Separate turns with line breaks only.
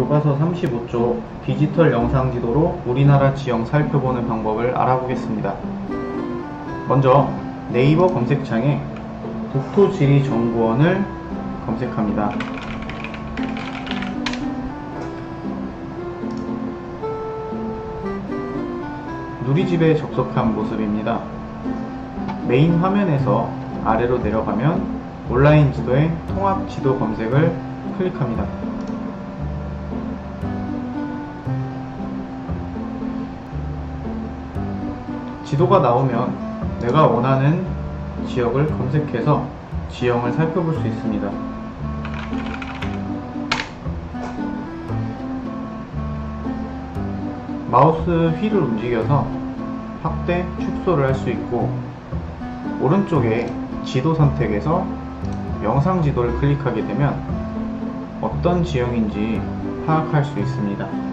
교과서 35쪽 디지털 영상 지도로 우리나라 지형 살펴보는 방법을 알아보겠습니다. 먼저 네이버 검색창에 국토지리정보원을 검색합니다. 누리집에 접속한 모습입니다. 메인 화면에서 아래로 내려가면 온라인 지도의 통합 지도 검색을 클릭합니다. 지도가 나오면 내가 원하는 지역을 검색해서 지형을 살펴볼 수 있습니다. 마우스 휠을 움직여서 확대, 축소를 할 수 있고 오른쪽에 지도 선택에서 영상 지도를 클릭하게 되면 어떤 지형인지 파악할 수 있습니다.